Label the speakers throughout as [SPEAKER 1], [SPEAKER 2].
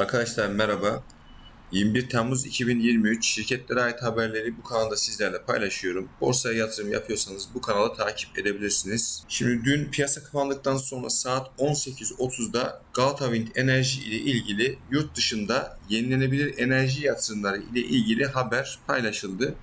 [SPEAKER 1] Arkadaşlar merhaba. 21 Temmuz 2023 şirketlere ait haberleri bu kanalda sizlerle paylaşıyorum. Borsaya yatırım yapıyorsanız bu kanalı takip edebilirsiniz. Şimdi dün piyasa kapandıktan sonra saat 18.30'da Galata Wind Enerji ile ilgili yurt dışında yenilenebilir enerji yatırımları ile ilgili haber paylaşıldı.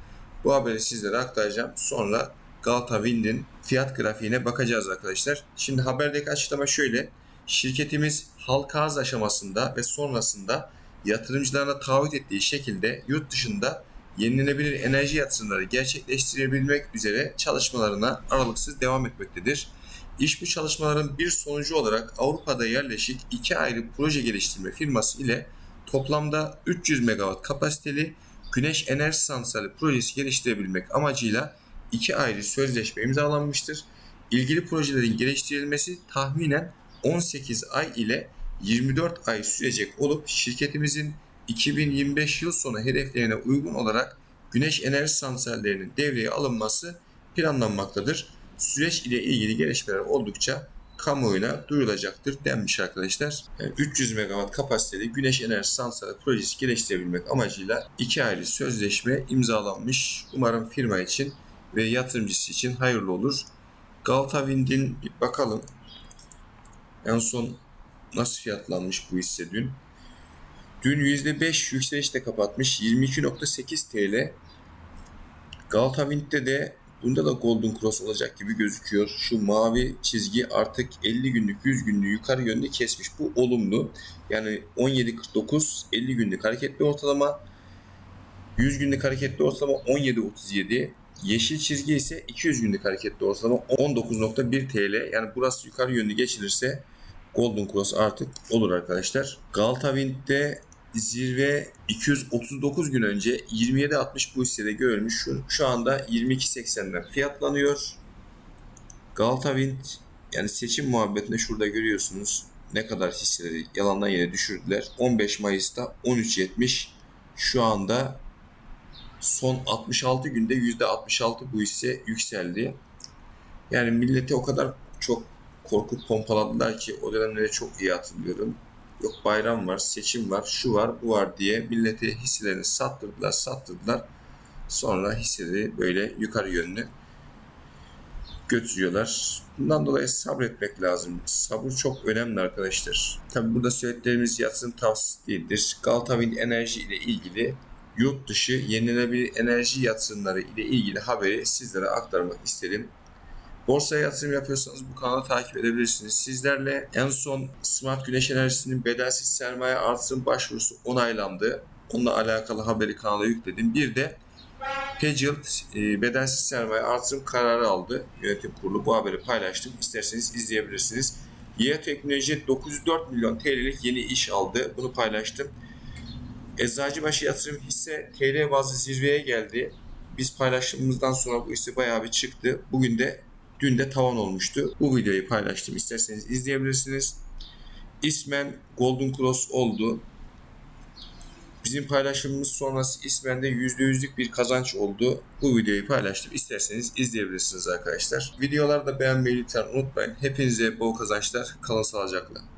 [SPEAKER 1] Bu haberi sizlere aktaracağım. Sonra Galata Wind'in fiyat grafiğine bakacağız arkadaşlar. Şimdi haberdeki açıklama şöyle. Şirketimiz halka arz aşamasında ve sonrasında yatırımcılarına taahhüt ettiği şekilde yurt dışında yenilenebilir enerji yatırımları gerçekleştirebilmek üzere çalışmalarına aralıksız devam etmektedir. İş bu çalışmaların bir sonucu olarak Avrupa'da yerleşik iki ayrı proje geliştirme firması ile toplamda 300 megawatt kapasiteli güneş enerji santrali projesi geliştirebilmek amacıyla iki ayrı sözleşme imzalanmıştır. İlgili projelerin geliştirilmesi tahminen 18 ay ile 24 ay sürecek olup şirketimizin 2025 yıl sonu hedeflerine uygun olarak güneş enerji santrallerinin devreye alınması planlanmaktadır. Süreç ile ilgili gelişmeler oldukça kamuoyuna duyurulacaktır denmiş arkadaşlar. Yani 300 megawatt kapasiteli güneş enerji santrali projesi geliştirebilmek amacıyla iki ayrı sözleşme imzalanmış. Umarım firma için ve yatırımcısı için hayırlı olur. Galata Wind'in bakalım. En son nasıl fiyatlanmış bu hisse dün? Dün %5 yükselişte kapatmış. 22.8 TL. Galata Wind'de de bunda da Golden Cross olacak gibi gözüküyor. Şu mavi çizgi artık 50 günlük 100 günlük yukarı yönde kesmiş. Bu olumlu. Yani 17.49 50 günlük hareketli ortalama 100 günlük hareketli ortalama 17.37 Yeşil çizgi ise 200 günlük hareketli ortalama 19.1 TL. Yani burası yukarı yönlü geçilirse Golden Cross artık olur arkadaşlar. Galata Wind'de zirve 239 gün önce 27.60 bu hissede görülmüş. Şu, şu anda 22.80'den fiyatlanıyor. Galata Wind yani seçim muhabbetinde şurada görüyorsunuz ne kadar hisseleri yalandan yere düşürdüler. 15 Mayıs'ta 13.70 şu anda son 66 günde %66 bu hisse yükseldi. Yani milleti o kadar çok korkup pompaladılar ki o dönemleri çok iyi hatırlıyorum. Yok bayram var, seçim var, şu var, bu var diye millete hisselerini sattırdılar, sattırdılar. Sonra hisseleri böyle yukarı yönlü götürüyorlar. Bundan dolayı sabretmek lazım. Sabır çok önemli arkadaşlar. Tabi burada söylediklerimiz yatırım tavsiyesi değildir. Galata Wind Enerji ile ilgili yurt dışı yenilenebilir enerji yatırımları ile ilgili haberi sizlere aktarmak istedim. Borsaya yatırım yapıyorsanız bu kanalı takip edebilirsiniz. Sizlerle en son Smart Güneş Enerjisi'nin bedelsiz sermaye artırım başvurusu onaylandı. Onunla alakalı haberi kanala yükledim. Bir de Pegilt e, bedelsiz sermaye artırım kararı aldı. Yönetim kurulu bu haberi paylaştım. İsterseniz izleyebilirsiniz. YE Teknoloji 904 milyon TL'lik yeni iş aldı. Bunu paylaştım. Eczacıbaşı yatırım hisse TL bazlı zirveye geldi. Biz paylaştığımızdan sonra bu hisse bayağı bir çıktı. Bugün de dün de tavan olmuştu. Bu videoyu paylaştım. İsterseniz izleyebilirsiniz. İsmen Golden Cross oldu. Bizim paylaşımımız sonrası İsmen'de %100'lük bir kazanç oldu. Bu videoyu paylaştım. İsterseniz izleyebilirsiniz arkadaşlar. Videoları da beğenmeyi lütfen unutmayın. Hepinize bol kazançlar. Kalın sağlıcakla.